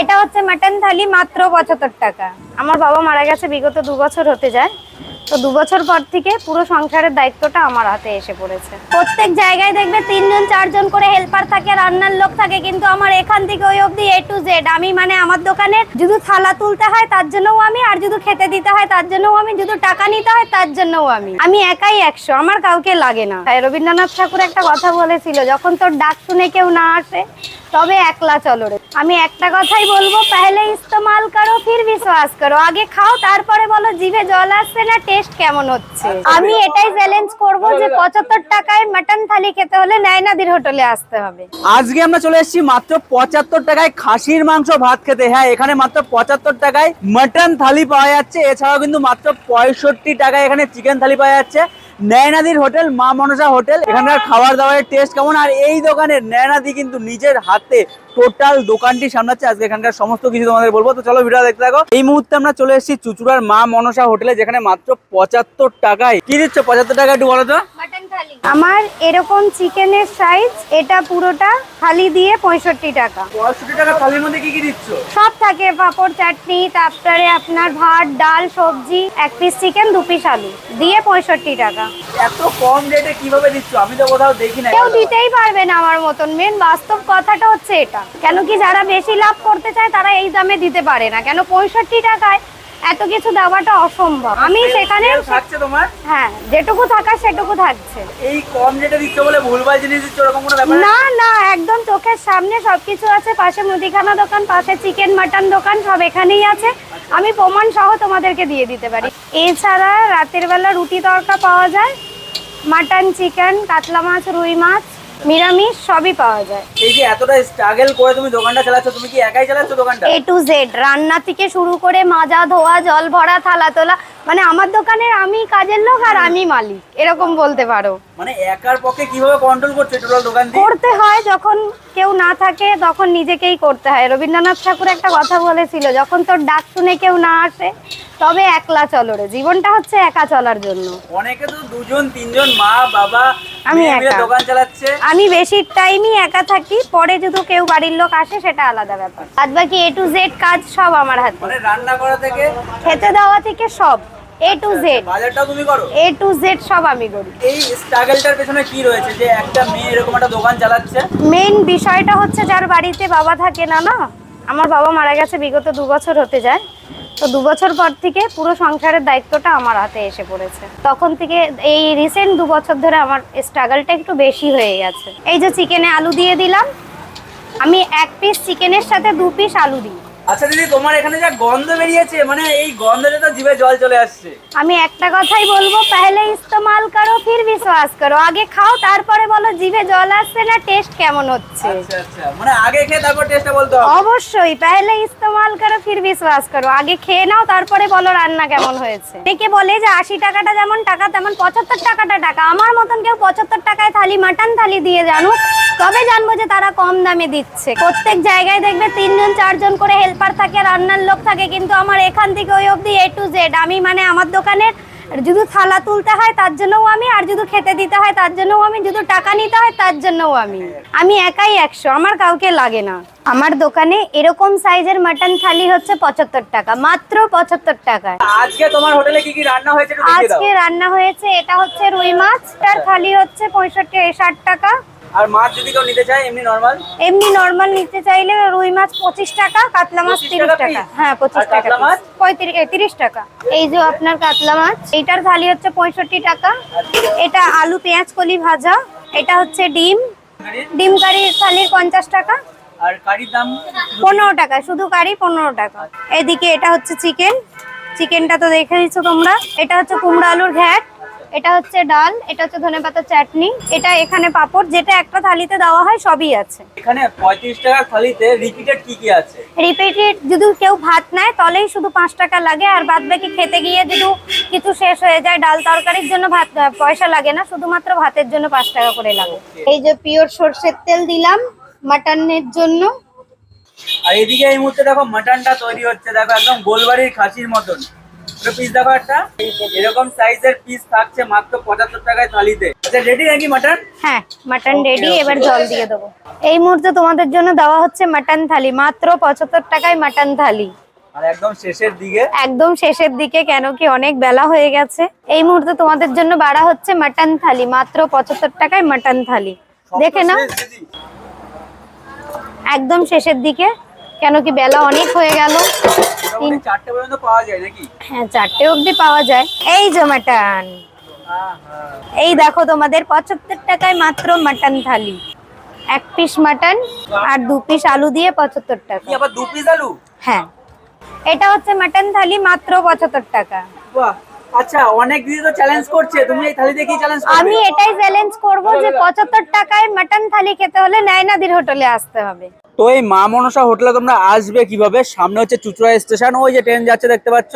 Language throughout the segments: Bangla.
এটা হচ্ছে মাটন থালি মাত্র পঁচাত্তর টাকা। আমার বাবা মারা গেছে বিগত দু বছর হতে যায়। তো দু বছর পর থেকে পুরো সংসারের দায়িত্বটা আমার হাতে এসে পড়েছে। প্রত্যেক জায়গায় দেখবে তিনজন, চারজন করে হেল্পার থাকে, রান্নার লোক থাকে, কিন্তু আমার এখান থেকে ওই অবধি এ টু জেড আমি মানে আমার দোকানে যদি থালা তুলতে হয়, তার জন্যও আমি, আর যদি খেতে দিতে হয়, তার জন্যও আমি, যদি টাকা নিতে হয়, তার জন্যও আমি। আমি একাই একশো, আমার কাউকে লাগে না। রবীন্দ্রনাথ ঠাকুর একটা কথা বলেছিল, যখন তোর ডাক শুনে কেউ না আসে, তবে একলা চলো রে। আমি একটা কথাই বলব, পেহলে ইস্তেমাল করো, ফির বিশ্বাস করো। আগে খাও, তারপরে বলো, জিভে জল আসছে না টেস্ট কেমন হচ্ছে? আমি এটাই চ্যালেঞ্জ করব যে পঁচাত্তর টাকায় মাটন থালি খেতে হলে নয়নাদির হোটেলে আসতে হবে। আজকে আমরা চলে এসেছি মাত্র পঁচাত্তর টাকায় খাসির মাংস ভাত খেতে। হ্যাঁ এখানে মাত্র পঁচাত্তর টাকায় মাটন থালি পাওয়া যাচ্ছে। এছাড়াও কিন্তু মাত্র পঁয়ষট্টি টাকায় এখানে চিকেন থালি পাওয়া যাচ্ছে। নয়নাদির হোটেল মা মনসা হোটেল। এখানকার খাবার দাবারের টেস্ট কেমন? আর এই দোকানের নয়নাদি কিন্তু নিজের হাতে টোটাল দোকানটি সামলাচ্ছে। আজকে এখানকার সমস্ত কিছু তোমাদের বলব। তো চলো ভিডিও দেখতে থাকো। এই মুহূর্তে আমরা চলে এসেছি চুচুড়ার মা মনসা হোটেলে যেখানে মাত্র পঁচাত্তর টাকায়। কি দিচ্ছ পঁচাত্তর টাকা একটু বলো তো। আমার এরকম চিকেনের সাইজ এটা পুরোটা থালি দিয়ে পঁয়ষট্টি টাকা। পঁয়ষট্টি টাকা থালির মধ্যে কি কি দিচ্ছ? সব থাকে পাঁপড় চাটনি তারপরে আপনার ভাত ডাল সবজি এক পিস চিকেন দু পিস আলু দিয়ে পঁয়ষট্টি টাকা। এত কম রেটে কীভাবে দিচ্ছ? আমি তো কোথাও দেখি না কেউ দিতেই পারবে না আমার মতন। মেন বাস্তব কথাটা হচ্ছে এটা। কেন কি যারা বেশি লাভ করতে চায় তারা এই দামে দিতে পারে না। কেন পঁয়ষট্টি টাকায় এত কিছু দেওয়াটা অসম্ভব। আমি সেখানে থাকছে তোমার? হ্যাঁ যেটুকু থাকা সেটুকু থাকছে। এই কম রেটে দিচ্ছ বলে ভুলভাল জিনিস দিচ্ছ ওরকম কোনো ব্যাপার না না একদম চোখের সামনে সবকিছু আছে পাশে মুদিখানা দোকান পাশে চিকেন মাটন দোকান সব এখানেই আছে। আমি প্রমাণ সহ তোমাদেরকে দিয়ে দিতে পারি। এছাড়া রাতের বেলা রুটি তরকা পাওয়া যায় মাটন চিকেন কাতলা মাছ রুই মাছ নিরামিষ সবই পাওয়া যায়। এই যে এতটা স্ট্রাগল করে তুমি দোকানটা চালাচ্ছ তুমি কি একাই চালাচ্ছ দোকানটা? এ টু জেড রান্না থেকে শুরু করে মাজা ধোয়া জল ভরা থালা তোলা। মানে আমার দোকানের আমি কাজের লোক আর আমি মালিক এরকম বলতে পারো। মানে একার পক্ষে কীভাবে কন্ট্রোল করছ টোটাল দোকান করতে হয় যখন কেউ না থাকে তখন নিজেকেই করতে হয়। রবীন্দ্রনাথ ঠাকুর একটা কথা বলেছিল যখন তোর ডাক শুনে কেউ না আসে তবে একলা চলো রে। জীবনটা হচ্ছে একা চলার জন্য। অনেকে তো দুজন তিনজন মা বাবা আমি একা। দোকান চালাচ্ছে। আমি বেশি টাইমই একা থাকি পরে যদি কেউ বাড়ির লোক আসে সেটা আলাদা ব্যাপার। বাদ বাকি এ টু জেড কাজ সব আমার হাতে। মানে রান্না করা থেকে খেতে দেওয়া থেকে সব। এ টু জেড বাজারটাও তুমি করো। এ টু জেড সব আমি করি। এই স্ট্রাগলটার পেছনে কি রয়েছে? যে একটা মেয়ে এরকম একটা দোকান চালাচ্ছে? মেন বিষয়টা হচ্ছে যার বাড়িতে বাবা থাকে না না? আমার বাবা মারা গেছে বিগত দু বছর হতে যায়। তো দু বছর পর থেকে পুরো সংসারের দায়িত্বটা আমার হাতে এসে পড়েছে। তখন থেকে এই রিসেন্ট দু বছর ধরে আমার স্ট্রাগলটা একটু বেশি হয়ে গেছে। এই যে চিকেনে আলু দিয়ে দিলাম। আমি এক পিস চিকেনের সাথে দু পিস আলু দিই। আচ্ছা দিদি তোমার এখানে যা গন্ধ বেরিয়েছে মানে এই গন্ধে তো জিভে জল চলে আসছে। আমি একটা কথাই বলব পেহলে ইস্তেমাল করো ফির বিশ্বাস করো। আগে খাও তারপরে বলো জিভে জল আসছে না টেস্ট কেমন হচ্ছে? আচ্ছা আচ্ছা। মানে আগে খেয়ে তারপর টেস্টটা বলতে হবে। অবশ্যই পেহলে ইস্তেমাল করো ফির বিশ্বাস করো। আগে খেয়ে নাও তারপরে বলো রান্না কেমন হয়েছে। অনেকে বলে যে আশি টাকাটা যেমন টাকা তেমন পঁচাত্তর টাকাটা টাকা। আমার মতন কেউ পঁচাত্তর টাকায় থালি মাটন থালি দিয়ে জানো তবে জানব যে তারা কম দামে দিচ্ছে। প্রত্যেক জায়গায় দেখবে তিনজন চারজন করে হেল্পার থাকে রান্নার লোক থাকে কিন্তু আমার এখান থেকে ওই অবধি এ টু জেড আমি মানে আমার দোকানের যদি থালা তুলতে হয় তার জন্যও আমি আর যদি খেতে দিতে হয় তার জন্যও আমি যদি টাকা নিতে হয় তার জন্যও আমি। আমি একাই একশো আমার কাউকে লাগে না। আমার দোকানে এরকম সাইজের মাটন থালি হচ্ছে পঁচাত্তর টাকা মাত্র পঁচাত্তর টাকায়। আজকে তোমার হোটেলে কি কি রান্না হয়েছে আজকে রান্না হয়েছে এটা হচ্ছে রুই মাছ তার থালি হচ্ছে পঁয়ষট্টি ষাট টাকা। আর মাছ যদি কেউ নিতে চায় এমনি নর্মাল এমনি নর্মাল নিতে চাইলে রুই মাছ পঁচিশ টাকা কাতলা মাছ 25 তিরিশ টাকা টাকা। হ্যাঁ পঁচিশ আর টাকা মাছ? টাকা। এই যে আপনার কাতলা মাছ এইটার থালি হচ্ছে পঁয়ষট্টি টাকা। এটা আলু পেঁয়াজ কলি ভাজা। এটা হচ্ছে ডিম। ডিম কারি থালির পঞ্চাশ টাকা। আর কারির দাম? পনেরো টাকা শুধু কারি পনেরো টাকা। এদিকে এটা হচ্ছে চিকেন। চিকেনটা তো দেখে দিচ্ছ তোমরা। এটা হচ্ছে কুমড়ো আলুর ঘ্যাট। এটা হচ্ছে ডাল এটা হচ্ছে ধনেপাতার চাটনি এটা এখানে পাপড় যেটা একটা থালিতে দেওয়া হয় সবই আছে। এখানে পঁয়ত্রিশ টাকার থালিতে রিপিটেড কি কি আছে? রিপিটেড যদি কেউ ভাত নেয় তাহলেই শুধু পাঁচ টাকা লাগে আর বাদ বাকি খেতে গিয়ে যদি কিছু শেষ হয়ে যায় ডাল তরকারির জন্য ভাত পয়সা লাগে না শুধুমাত্র ভাতের জন্য পাঁচ টাকা করে লাগে। এই যে পিওর সর্ষের তেল দিলাম মাটনের জন্য। আর এদিকে এই মুহূর্তে দেখো মাটনটা তৈরি হচ্ছে দেখো একদম গোলবাড়ির খাসির মতন। পিস দেখো একটা। এরকম সাইজের পিস থাকছে মাত্র পঁচাত্তর টাকায় থালিতে। আচ্ছা রেডি নাকি মাটন হ্যাঁ মাটন রেডি এবার জল দিয়ে দেবো। এই মুহূর্তে তোমাদের জন্য দেওয়া হচ্ছে মাটন থালি মাত্র পঁচাত্তর টাকায় মাটন থালি। আর একদম শেষের দিকে। একদম শেষের দিকে কেন কি অনেক বেলা হয়ে গেছে। এই মুহূর্তে তোমাদের জন্য বাড়া হচ্ছে মাটন থালি মাত্র পঁচাত্তর টাকায় মাটন থালি। দেখে না একদম শেষের দিকে। কেন কি বেলা অনেক হয়ে গেল? চারটে পর্যন্ত পাওয়া যায় নাকি? হ্যাঁ চারটে অবধি পাওয়া যায়। এই যে মাটন। এই দেখো তোমাদের পঁচাত্তর টাকায় মাত্র মাটন থালি। এক পিস মাটন আর দু পিস আলু দিয়ে পঁচাত্তর টাকা। আবার দু পিস আলু? হ্যাঁ। এটা হচ্ছে মাটন থালি মাত্র পঁচাত্তর টাকা। আচ্ছা অনেক দিদি তো চ্যালেঞ্জ করছে। তুমি এই থালি দেখি চ্যালেঞ্জ আমি এটাই চ্যালেঞ্জ করব যে পঁচাত্তর টাকায় মাটন থালি খেতে হলে নয়নাদির হোটেলে আসতে হবে। তো এই মা মনসা হোটেলে তোমরা আসবে কীভাবে? সামনে হচ্ছে চুচুড়া স্টেশন, ওই যে ট্রেন যাচ্ছে দেখতে পাচ্ছ।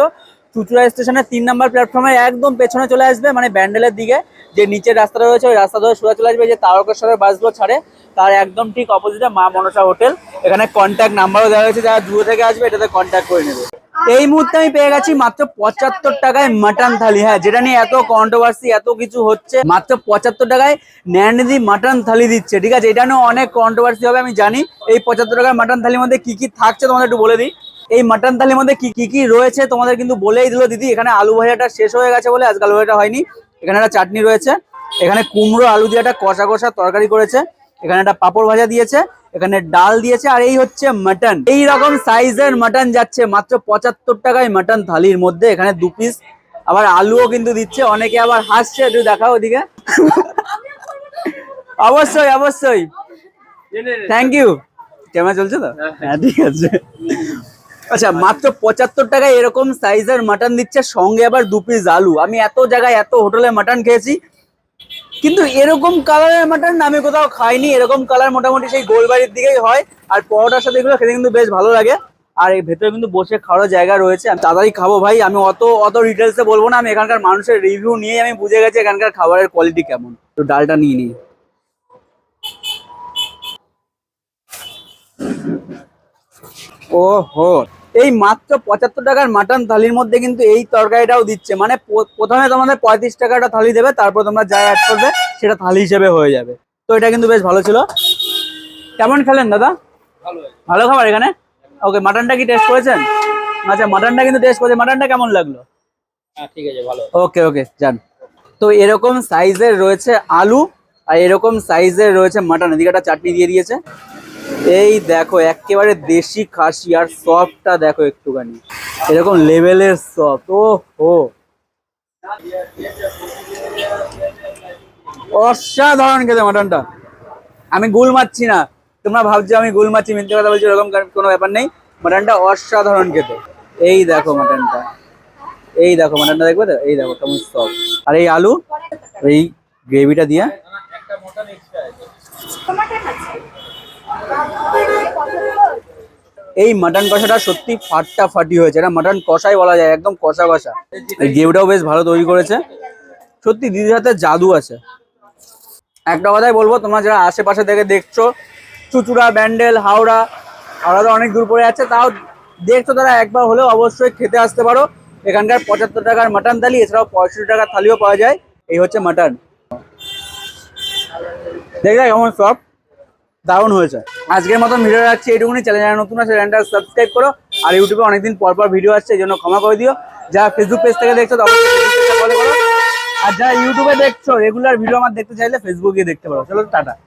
চুচুড়া স্টেশনের তিন নম্বর প্ল্যাটফর্মে একদম পেছনে চলে আসবে মানে ব্যান্ডেলের দিকে। যে নিচের রাস্তাটা রয়েছে, ওই রাস্তা ধরে সোজা চলে আসবে, যে তারকেশ্বরের বাসগুলো ছাড়ে। তার একদম ঠিক অপোজিটে মা মনসা হোটেল। এখানে কন্ট্যাক্ট নাম্বারও দেওয়া হয়েছে, যারা দূরে থেকে আসবে, এটাতে কন্ট্যাক্ট করে নেবে। এই মুহূর্তে আমি পেয়ে গেছি মাত্র পঁচাত্তর টাকায় মাটন থালি হ্যাঁ যেটা নিয়ে এত কন্ট্রোভার্সি এত কিছু হচ্ছে, মাত্র পঁচাত্তর টাকায় ন্যান্ডি মাটন থালি দিচ্ছে। ঠিক আছে, এটা নিয়ে অনেক কন্ট্রোভার্সি হবে, আমি জানি। এই পঁচাত্তর টাকায় মাটন থালির মধ্যে কি কি থাকছে তোমাদের একটু বলে দিই। এই মাটন থালির মধ্যে কি কি কি রয়েছে তোমাদের কিন্তু বলেই দিল দিদি। এখানে আলু ভাজাটা শেষ হয়ে গেছে বলে আজকে আলু ভাজাটা হয়নি। এখানে একটা চাটনি রয়েছে। এখানে কুমড়ো, আলু দিয়ে একটা কষা কষা তরকারি করেছে। এখানে একটা পাপড় ভাজা দিয়েছে। এখানে ডাল দিয়েছে আর এই হচ্ছে মাটন। এই রকম সাইজের মাটন যাচ্ছে, মাত্র পঁচাত্তর টাকায় মাটন থালির মধ্যে। এখানে দু পিস আবার আলুও কিন্তু দিচ্ছে, অনেকে আবার হাসছে, একটু দেখাও ওদিকে। অবশ্যই অবশ্যই। থ্যাংক ইউ ক্যামেরা চলছে তো? হ্যাঁ ঠিক আছে। আচ্ছা মাত্র পঁচাত্তর টাকায় এরকম সাইজের মাটন দিচ্ছে, সঙ্গে আবার দু পিস আলু। আমি এত জায়গায়, এত হোটেলে মাটন খেয়েছি কিন্তু এরকম কালারের মাটন আমি কোথাও খাইনি, এরকম কালার মোটামুটি সেই গোলবাড়ির দিকেই হয়। আর পরোটার সাথে এগুলো খেতে কিন্তু বেশ ভালো লাগে। আর এই ভেতরে কিন্তু বসে খাওয়ার জায়গা রয়েছে। আমি তাড়াতাড়ি খাব ভাই, আমি অত অত ডিটেলসে বলব না। আমি এখানকার মানুষের রিভিউ নিয়ে আমি বুঝে গেছি এখানকার খাবারের কোয়ালিটি কেমন। তো ডালটা নিয়ে নিই। ও হো এই মাত্র পঁচাত্তর টাকার মাটন থালির মধ্যে কিন্তু এই তরকারিটাও দিচ্ছে। মানে প্রথমে তোমাদের পঁয়ত্রিশ টাকাটা থালি দেবে তারপর তোমরা যা অ্যাড করবে সেটা থালি হিসেবে হয়ে যাবে। তো এটা কিন্তু বেশ ভালো ছিল। কেমন খেলেন দাদা? ভালো খাবার এখানে? ওকে মাটনটা কি টেস্ট করেছেন? আচ্ছা মাটনটা কিন্তু টেস্ট করেছে মাটনটা কেমন লাগল? হ্যাঁ ঠিক আছে ভালো। ওকে ওকে যান। তো এরকম সাইজের রয়েছে আলু আর এরকম সাইজের রয়েছে মাটন। এদিকে একটা চাটনি দিয়ে দিয়েছে। এই দেখো, একেবারে দেশি খাসি আর সফটটা দেখো একটুখানি। এরকম লেভেলের সফট ও হো অসাধারণ খেতে মাটনটা। আমি গুল মারছি না। তোমরা ভাবছ আমি গুল মারছি, মিথ্যে কথা বলছি, এরকম কোনো ব্যাপার নেই। মাটনটা অসাধারণ খেতে। এই দেখো মাটনটা। এই দেখো মাটনটা দেখবে তো? এই দেখো কেমন সব আর এই আলু, এই গ্রেভিটা দিয়ে। এই মাটন কষাটা সত্যি ফাটটা ফাটি হয়েছে। এটা মাটন কষাই বলা যায়, একদম কষা কষা। এই গেউটাও বেশ ভালো তৈরি করেছে। সত্যি দিদির হাতে জাদু আছে। একটা কথাই বলব, তোমরা যারা আশেপাশে থেকে দেখছ, চুচুড়া, ব্যান্ডেল, হাওড়া হাওড়া তো অনেক দূর পড়ে যাচ্ছে তাও দেখছ তারা একবার হলেও অবশ্যই খেতে আসতে পারো। এখানকার পঁচাত্তর টাকার মাটন থালি, এছাড়াও পঁয়ষট্টি টাকার থালিও পাওয়া যায়। এই হচ্ছে মাটন। দেখলে কেমন সব দারুণ হয়েছে। আজকের মতো ভিডিও রাখছি, এইটুকুনি। চ্যানেল নতুন আছে, চ্যানেলটা সাবস্ক্রাইব করো। আর ইউটিউবে অনেকদিন পর পর ভিডিও আসছে, এই জন্য ক্ষমা করে দিও। যা ফেসবুক পেজ থেকে দেখছ তখন ফলো করো। আর যারা ইউটিউবে দেখছ রেগুলার ভিডিও আমার দেখতে চাইলে ফেসবুকে দেখতে পারো। চলো, টাটা।